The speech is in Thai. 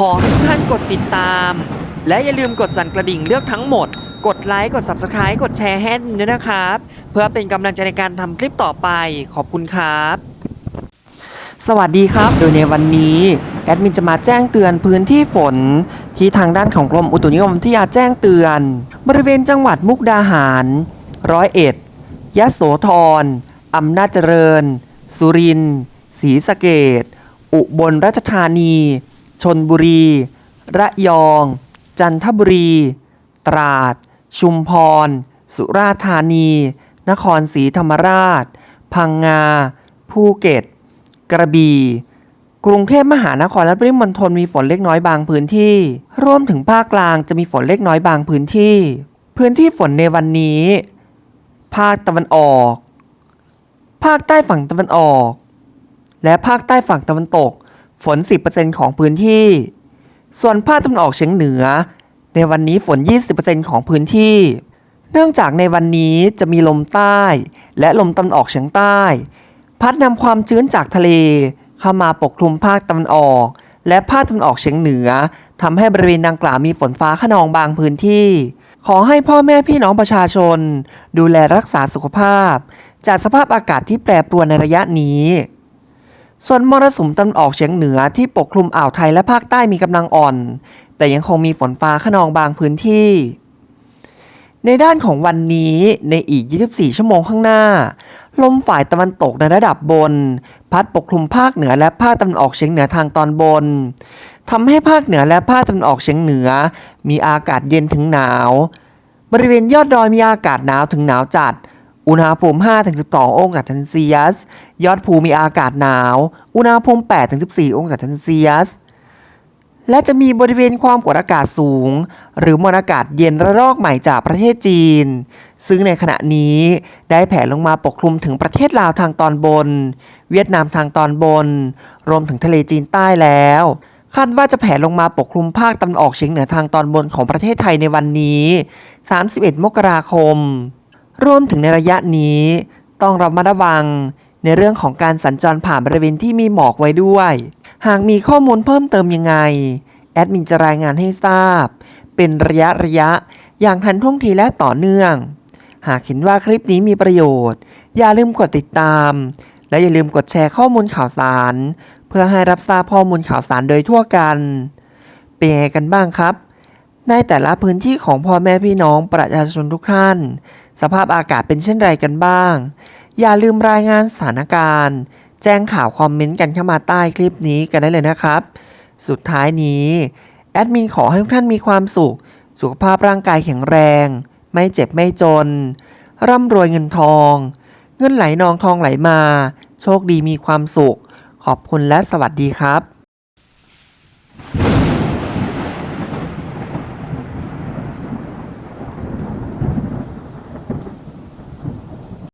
ขอให้ทุกท่านกดติดตาม และอย่าลืมกดสั่นกระดิ่งเลือกทั้งหมด กดไลค์ กด Subscribe กดแชร์ให้ด้วยนะครับ เพื่อเป็นกำลังใจในการทำคลิปต่อไป ขอบคุณครับ สวัสดีครับ โดยในวันนี้แอดมินจะมาแจ้งเตือนพื้นที่ฝน ที่ทางด้านของกรมอุตุนิยมวิทยาแจ้งเตือน บริเวณจังหวัดมุกดาหาร ร้อยเอ็ด ยะโสธรอำนาจเจริญ สุรินทร์ศรีสะเกดอุบลราชธานี ชนบุรี ระยอง จันทบุรี ตราด ชุมพร สุราษฎร์ธานี นครศรีธรรมราช พังงา ภูเก็ต กระบี่ กรุงเทพมหานครและปริมณฑลมีฝนเล็กน้อยบางพื้นที่ รวมถึงภาคกลางจะมีฝนเล็กน้อยบางพื้นที่ พื้นที่ฝนในวันนี้ ภาคตะวันออก ภาคใต้ฝั่งตะวันออก และภาคใต้ฝั่งตะวันตก ฝน 10%ของพื้นที่ ส่วนภาคตะวันออกเฉียงเหนือ ในวันนี้ฝน 20%ของพื้นที่ เนื่องจากในวันนี้จะมีลมใต้ และลมตะวันออกเฉียงใต้ พัดนำความชื้นจากทะเล เข้ามาปกคลุมภาคตะวันออก และภาคตะวันออกเฉียงเหนือทำให้บริเวณดังกล่าวมีฝนฟ้าขนองบางพื้นที่ ขอให้พ่อแม่พี่น้องประชาชน ดูแลรักษาสุขภาพ จากสภาพอากาศที่แปรปรวนในระยะนี้ ส่วนมรสุมตะวันออกเฉียงเหนือที่ปกคลุมอ่าวไทยและภาคใต้มีกำลังอ่อน แต่ยังคงมีฝนฟ้าขนองบางพื้นที่ ในด้านของวันนี้ในอีก 24 ชั่วโมงข้างหน้า ลมฝ่ายตะวันตกในระดับบน พัดปกคลุมภาคเหนือและภาคตะวันออกเฉียงเหนือทางตอนบนทำให้ภาคเหนือและภาคตะวันออกเฉียงเหนือ มีอากาศเย็นถึงหนาว บริเวณยอดดอยมีอากาศหนาวถึงหนาวจัด อุณหภูมิ 5-12 องศาเซนเซียส ยอดภูมีอากาศหนาว อุณหภูมิ 8-14 องศาเซนเซียส และจะมีบริเวณความกดอากาศสูง หรือมวลอากาศเย็นระลอกใหม่จากประเทศจีน ซึ่งในขณะนี้ได้แผ่ลงมาปกคลุมถึงประเทศลาวทางตอนบน เวียดนามทางตอนบน รวมถึงทะเลจีนใต้แล้วคาดว่าจะแผ่ลงมาปกคลุมภาคตะวันออกเฉียงเหนือทางตอนบนของประเทศไทยในวันนี้ 31 มกราคม รวมถึงในระยะนี้ต้องระมัดระวังในเรื่องของการสัญจรผ่านบริเวณที่มีหมอกไว้ด้วย หากมีข้อมูลเพิ่มเติมยังไง แอดมินจะรายงานให้ทราบ เป็นระยะระยะ อย่างทันท่วงทีและต่อเนื่อง หากเห็นว่าคลิปนี้มีประโยชน์ อย่าลืมกดติดตาม และอย่าลืมกดแชร์ข้อมูลข่าวสาร เพื่อให้รับทราบข้อมูลข่าวสารโดยทั่วกัน เป็นยังไงกันบ้างครับ ในแต่ละพื้นที่ของพ่อแม่พี่น้องประชาชนทุกท่าน สภาพอากาศเป็นเช่นไรกันบ้าง อย่าลืมรายงานสถานการณ์ แจ้งข่าวคอมเมนต์กันเข้ามาใต้คลิปนี้กันได้เลยนะครับ สุดท้ายนี้แอดมินขอให้ทุกท่านมีความสุข สุขภาพร่างกายแข็งแรง ไม่เจ็บไม่จน ร่ำรวยเงินทอง เงินไหลนองทองไหลมา โชคดีมีความสุข ขอบคุณและสวัสดีครับ